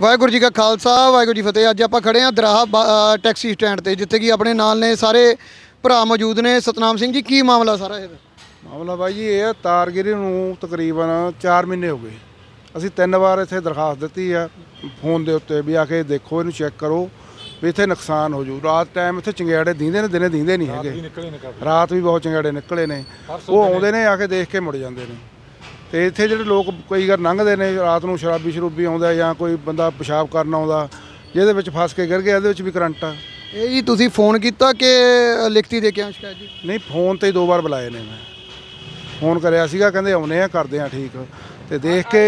ਵਾਹਿਗੁਰੂ ਜੀ ਕਾ ਖਾਲਸਾ ਵਾਹਿਗੁਰੂ ਜੀ ਫਤਿਹ। ਅੱਜ ਆਪਾਂ ਖੜੇ ਹਾਂ ਦਰਾਹਾ ਟੈਕਸੀ ਸਟੈਂਡ ਤੇ ਜਿੱਥੇ ਕਿ ਆਪਣੇ ਨਾਲ ਨੇ ਸਾਰੇ ਭਰਾ ਮੌਜੂਦ ਨੇ। ਸਤਨਾਮ ਸਿੰਘ ਜੀ ਕੀ ਮਾਮਲਾ ਸਾਰਾ ਇਹਦਾ ਮਾਮਲਾ ਬਾਈ ਜੀ ਇਹ ਆ ਤਾਰਗਿਰੀ ਨੂੰ ਤਕਰੀਬਨ 4 ਮਹੀਨੇ ਹੋ ਗਏ। ਅਸੀਂ ਤਿੰਨ ਵਾਰ ਇੱਥੇ ਦਰਖਾਸਤ ਦਿੱਤੀ ਆ ਫੋਨ ਦੇ ਉੱਤੇ ਵੀ ਆ ਕੇ ਦੇਖੋ ਇਹਨੂੰ ਚੈੱਕ ਕਰੋ ਵੀ ਇੱਥੇ ਨੁਕਸਾਨ ਹੋ ਜੂ। ਰਾਤ ਟਾਈਮ ਇੱਥੇ ਚੰਗਿਆੜੇ ਦੀਂਦੇ ਨੇ ਦਿਨੇ ਦੀਂਦੇ ਨਹੀਂ ਹੈਗੇ। ਰਾਤ ਵੀ ਬਹੁਤ ਚੰਗਿਆੜੇ ਨਿਕਲੇ ਨੇ। ਉਹ ਆਉਂਦੇ ਨੇ ਆ ਕੇ ਦੇਖ ਕੇ ਮੁੜ ਜਾਂਦੇ ਨੇ। ਤੇ ਇੱਥੇ ਜਿਹੜੇ ਲੋਕ ਕਈ ਵਾਰ ਲੰਘਦੇ ਨੇ ਰਾਤ ਨੂੰ ਸ਼ਰਾਬੀ ਸ਼ਰੂਬੀ ਆਉਂਦਾ ਜਾਂ ਕੋਈ ਬੰਦਾ ਪਿਸ਼ਾਬ ਕਰਨ ਆਉਂਦਾ ਜਿਹਦੇ ਵਿੱਚ ਫਸ ਕੇ ਗਿਰ ਗਿਆ ਇਹਦੇ ਵਿੱਚ ਵੀ ਕਰੰਟ ਆ। ਇਹ ਜੀ ਤੁਸੀਂ ਫੋਨ ਕੀਤਾ ਕਿ ਲਿਖਤੀ ਦੇ ਕੇ ਆਏ ਸ਼ਿਕਾਇਤ ਜੀ? ਨਹੀਂ ਫੋਨ ਤੇ ਹੀ ਦੋ ਵਾਰ ਬੁਲਾਏ ਨੇ ਮੈਂ। ਫੋਨ ਕਰਿਆ ਸੀਗਾ ਕਹਿੰਦੇ ਆਉਨੇ ਆ ਕਰਦੇ ਆ ਠੀਕ। ਤੇ ਦੇਖ ਕੇ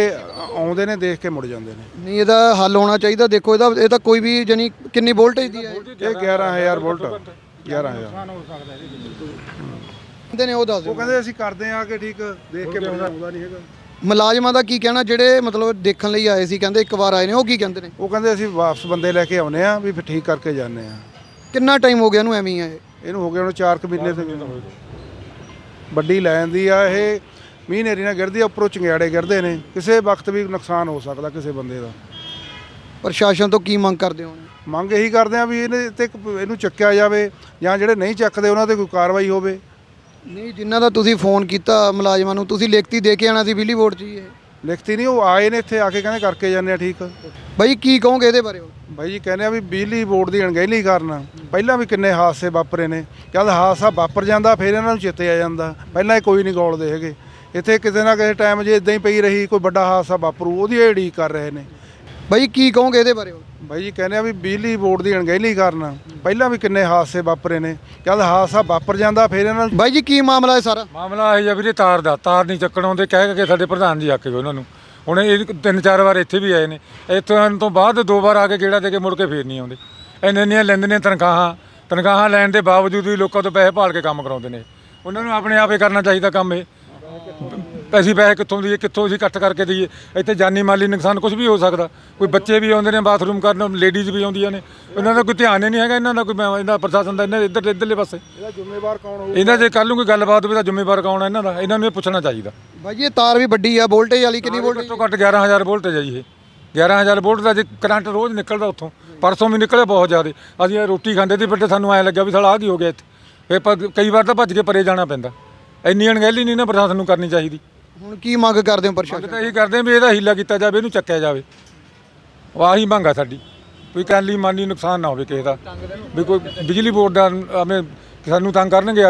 ਆਉਂਦੇ ਨੇ ਦੇਖ ਕੇ ਮੁੜ ਜਾਂਦੇ ਨੇ। ਨਹੀਂ ਇਹਦਾ ਹੱਲ ਹੋਣਾ ਚਾਹੀਦਾ। ਦੇਖੋ ਇਹਦਾ ਇਹ ਤਾਂ ਕੋਈ ਵੀ ਜਾਨੀ ਕਿੰਨੀ ਵੋਲਟੇਜ ਦੀ ਹੈ ਇਹ? ਇਹ 11000 ਵੋਲਟ 11000 ਕਹਿੰਦੇ ਨੇ ਉਹ ਦੱਸ ਦਿਓ। ਉਹ ਕਹਿੰਦੇ ਅਸੀਂ ਕਰਦੇ ਆ ਕਿ ਠੀਕ ਦੇਖ ਕੇ ਆਉਂਦਾ ਨਹੀਂ ਹੈਗਾ। ਮੁਲਾਜ਼ਮਾਂ ਦਾ ਕੀ ਕਹਿਣਾ ਜਿਹੜੇ ਮਤਲਬ ਦੇਖਣ ਲਈ ਆਏ ਸੀ ਕਹਿੰਦੇ ਇੱਕ ਵਾਰ ਆਏ ਨੇ ਉਹ ਕੀ ਕਹਿੰਦੇ ਨੇ? ਉਹ ਕਹਿੰਦੇ ਅਸੀਂ ਵਾਪਸ ਬੰਦੇ ਲੈ ਕੇ ਆਉਨੇ ਆ ਵੀ ਫਿਰ ਠੀਕ ਕਰਕੇ ਜਾਂਦੇ ਆ ਕਿੰਨਾ ਟਾਈਮ ਹੋ ਗਿਆ ਇਹਨੂੰ ਐਵੇਂ ਹੀ ਆ ਇਹ ਇਹਨੂੰ ਹੋ ਗਏ ਹੁਣ 4 ਕੁ ਮਹੀਨੇ ਤੇ। ਵੱਡੀ ਲੈ ਜਾਂਦੀ ਆ ਇਹ ਮੀਂਹ ਨੇਰੀ ਨਾਲ ਗਿਰਦੀ ਆ ਉੱਪਰੋਂ ਚੰਗਿਆੜੇ ਗਿਰਦੇ ਨੇ। ਕਿਸੇ ਵਕਤ ਵੀ ਨੁਕਸਾਨ ਹੋ ਸਕਦਾ ਕਿਸੇ ਬੰਦੇ ਦਾ। ਪ੍ਰਸ਼ਾਸਨ ਤੋਂ ਕੀ ਮੰਗ ਕਰਦੇ ਹੋ? ਮੰਗ ਇਹੀ ਕਰਦੇ ਆ ਵੀ ਇਹਨੇ ਤੇ ਇੱਕ ਇਹਨੂੰ ਚੱਕਿਆ ਜਾਵੇ ਜਾਂ ਜਿਹੜੇ ਨਹੀਂ ਚੱਕਦੇ ਉਹਨਾਂ ਤੇ ਕੋਈ ਕਾਰਵਾਈ ਹੋਵੇ। ਨਹੀਂ ਜਿਨ੍ਹਾਂ ਦਾ ਤੁਸੀਂ ਫੋਨ ਕੀਤਾ ਮੁਲਾਜ਼ਮਾਂ ਨੂੰ ਤੁਸੀਂ ਲਿਖਤੀ ਦੇ ਕੇ ਆਣਾ ਸੀ ਬਿਜਲੀ ਬੋਰਡ 'ਚ ਜੀ ਇਹ। ਲਿਖਤੀ ਨਹੀਂ ਉਹ ਆਏ ਨੇ ਇੱਥੇ ਆ ਕੇ ਕਹਿੰਦੇ ਕਰਕੇ ਜਾਂਦੇ ਆ ਠੀਕ। ਬਾਈ ਕੀ ਕਹੋਗੇ ਇਹਦੇ ਬਾਰੇ? ਬਾਈ ਜੀ ਕਹਿੰਦੇ ਆ ਵੀ ਬਿਜਲੀ ਬੋਰਡ ਦੀ ਅਣਗਹਿਲੀ ਕਾਰਨ ਪਹਿਲਾਂ ਵੀ ਕਿੰਨੇ ਹਾਦਸੇ ਵਾਪਰੇ ਨੇ। ਜਦ ਹਾਦਸਾ ਵਾਪਰ ਜਾਂਦਾ ਫਿਰ ਇਹਨਾਂ ਨੂੰ ਚੇਤੇ ਆ ਜਾਂਦਾ। ਪਹਿਲਾਂ ਇਹ ਕੋਈ ਨਹੀਂ ਗੌਲਦੇ ਹੈਗੇ। ਇੱਥੇ ਕਿਤੇ ਨਾ ਕਿਸੇ ਟਾਈਮ ਜੇ ਇਦਾਂ ਹੀ ਪਈ ਰਹੀ ਕੋਈ ਵੱਡਾ ਹਾਦਸਾ ਵਾਪਰੂ ਉਹਦੀ ਉਡੀਕ ਕਰ ਰਹੇ ਨੇ। ਬਾਈ ਕੀ ਕਹੋਗੇ ਇਹਦੇ ਬਾਰੇ? ਬਾਈ ਜੀ ਕਹਿੰਦੇ ਆ ਵੀ ਬਿਜਲੀ ਬੋਰਡ ਦੀ ਅਣਗਹਿਲੀ ਕਾਰਨ ਪਹਿਲਾਂ ਵੀ ਕਿੰਨੇ ਹਾਦਸੇ ਵਾਪਰੇ ਨੇ। ਜਦ ਹਾਦਸਾ ਵਾਪਰ ਜਾਂਦਾ ਫਿਰ ਇਹਨਾਂ ਨੂੰ ਬਾਈ ਜੀ ਕੀ ਮਾਮਲਾ ਹੈ ਸਾਰਾ? ਮਾਮਲਾ ਇਹ ਆ ਵੀਰੇ ਤਾਰ ਦਾ ਤਾਰ ਨਹੀਂ ਚੱਕਣ ਆਉਂਦੇ ਕਹਿ ਕੇ ਸਾਡੇ ਪ੍ਰਧਾਨ ਜੀ ਆਕੇ ਗਏ ਉਹਨਾਂ ਨੂੰ। ਹੁਣ ਇਹ ਤਿੰਨ ਚਾਰ ਵਾਰ ਇੱਥੇ ਵੀ ਆਏ ਨੇ। ਇੱਥੋਂ ਆਉਣ ਤੋਂ ਬਾਅਦ ਦੋ ਵਾਰ ਆ ਕੇ ਗੇੜਾ ਦੇ ਕੇ ਮੁੜ ਕੇ ਫੇਰ ਨਹੀਂ ਆਉਂਦੇ। ਇੰਨੇ ਇੰਨੀਆਂ ਲੈਂਦੇ ਨੇ ਤਨਖਾਹਾਂ ਤਨਖਾਹਾਂ ਲੈਣ ਦੇ ਬਾਵਜੂਦ ਵੀ ਲੋਕਾਂ ਤੋਂ ਪੈਸੇ ਭਾਲ ਕੇ ਕੰਮ ਕਰਾਉਂਦੇ ਨੇ। ਉਹਨਾਂ ਨੂੰ ਆਪਣੇ ਆਪੇ ਕਰਨਾ ਚਾਹੀਦਾ ਕੰਮ ਇਹ। ਅਸੀਂ ਪੈਸੇ ਕਿੱਥੋਂ ਦਈਏ ਕਿੱਥੋਂ ਅਸੀਂ ਇਕੱਠ ਕਰਕੇ ਦਈਏ? ਇੱਥੇ ਜਾਨੀ ਮਾਲੀ ਨੁਕਸਾਨ ਕੁਝ ਵੀ ਹੋ ਸਕਦਾ। ਕੋਈ ਬੱਚੇ ਵੀ ਆਉਂਦੇ ਨੇ ਬਾਥਰੂਮ ਕਰਨ ਲੇਡੀਜ਼ ਵੀ ਆਉਂਦੀਆਂ ਨੇ। ਉਹਨਾਂ ਦਾ ਕੋਈ ਧਿਆਨ ਹੀ ਨਹੀਂ ਹੈਗਾ ਇਹਨਾਂ ਦਾ ਕੋਈ ਮੈਂ- ਇਹਨਾਂ ਪ੍ਰਸ਼ਾਸਨ ਦਾ ਇਹਨਾਂ ਦੇ ਇੱਧਰ ਇੱਧਰਲੇ ਪਾਸੇ। ਇਹਦਾ ਜ਼ਿੰਮੇਵਾਰ ਕੌਣ ਹੋਊ ਇਹਨਾਂ ਦੇ ਕੱਲ ਨੂੰ ਕੋਈ ਗੱਲਬਾਤ ਹੋਵੇ ਤਾਂ ਜ਼ਿੰਮੇਵਾਰ ਕੌਣ ਹੈ ਇਹਨਾਂ ਦਾ? ਇਹਨਾਂ ਨੂੰ ਇਹ ਪੁੱਛਣਾ ਚਾਹੀਦਾ। ਬਾਈ ਜੀ ਇਹ ਤਾਰ ਵੀ ਵੱਡੀ ਆ ਵੋਲਟੇਜ ਵਾਲੀ ਕਿੰਨੀ ਵੋਲਟੇਜ? ਘੱਟੋ ਘੱਟ 11000 ਵੋਲਟ ਹੈ ਜੀ ਇਹ। 11000 ਵੋਲਟ ਦਾ ਜੇ ਕਰੰਟ ਰੋਜ਼ ਨਿਕਲਦਾ ਉੱਥੋਂ ਪਰਸੋਂ ਵੀ ਨਿਕਲੇ ਬਹੁਤ ਜ਼ਿਆਦਾ। ਅਸੀਂ ਇਹ ਰੋਟੀ ਖਾਂਦੇ ਸੀ ਫਿਰ ਸਾਨੂੰ ਐ ਲੱਗਿਆ ਵੀ ਸਾਲਾ ਆ ਕੀ ਹੋ ਗਿਆ ਇੱਥੇ। ਫਿਰ ਪ- ਕਈ ਵਾਰ ਤਾਂ ਭੱਜ ਕੇ ਪਰੇ ਜਾਣਾ ਪੈਂਦਾ। ਇੰਨੀ ਅਣਗਹਿਲੀ ਨਹੀਂ ਨਾ ਪ੍ਰਸ਼ਾਸਨ ਨੂੰ ਕਰਨੀ ਚਾਹੀਦੀ। ਹੁਣ ਕੀ ਮੰਗ ਕਰਦੇ ਹੋ ਮੰਗ ਤਾਂ ਇਹੀ ਕਰਦੇ ਹਾਂ ਵੀ ਇਹਦਾ ਹੀਲਾ ਕੀਤਾ ਜਾਵੇ, ਇਹਨੂੰ ਚੱਕਿਆ ਜਾਵੇ। ਉਹ ਆਹੀ ਮੰਗ ਆ ਸਾਡੀ। ਕੋਈ ਕਾਲੀ ਮਾਨੀ ਨੁਕਸਾਨ ਨਾ ਹੋਵੇ ਕਿਸੇ ਦਾ। ਵੀ ਕੋਈ ਬਿਜਲੀ ਬੋਰਡ ਦਾ ਐਵੇਂ ਸਾਨੂੰ ਤੰਗ ਕਰਨਗੇ